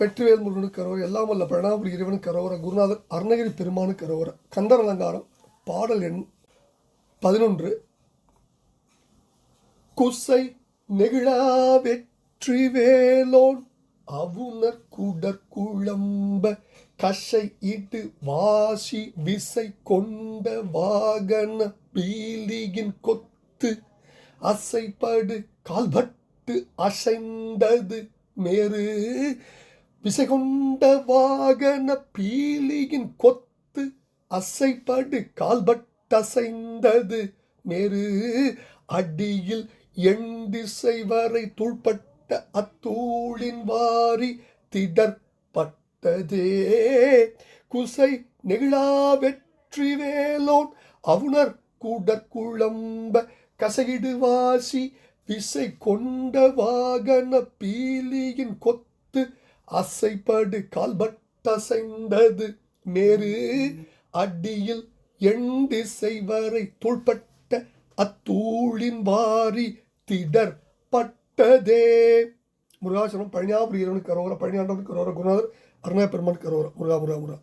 வெற்றிவேல் முருகனு கரோர எல்லாம் வல்ல பிரணாபுரி இறைவன் கரோர குருநாதர் அருணகிரி பெருமானு கரோர. கந்தர் அலங்காரம் பாடல் எண் பதினொன்று. குசை நெகிழா வெற்றி வேலோன் அவுணர் குடர் குழம்ப கஷை இட்டு வாசி விசை கொண்ட வாகன பீலியின் கொத்து அசைப்படு கால்பட்டு அசைந்தது மேரு. விசை கொண்ட வாகன பீலியின் கொத்து அசைப்படு கால்பட்டசைந்தது. மேரு அடியில் எண் திசை வரை தூள்பட்ட அத்தூளின் வாரி திடற்பட்டதே. குசை நெகிழா வெற்றி வேலோன் அவுணர் கூடற்குழம்ப கசையிடுவாசி விசை. கொண்ட வாகன பீலியின் கொத்து அசைப்படு கால்பட்டசைந்தது. நேரு அடியில் எண்டு செய்வரை வரை தூள்பட்ட அத்தூளின் வாரி திடற்பட்டதே. முருகாசனம் பழனியாபுரி இறைவனுக்கு கரோர பழனியாண்டவனுக்கு கரோர குருநாதர் அருணா பெருமான் கரோர முருகா முருகா முருகா.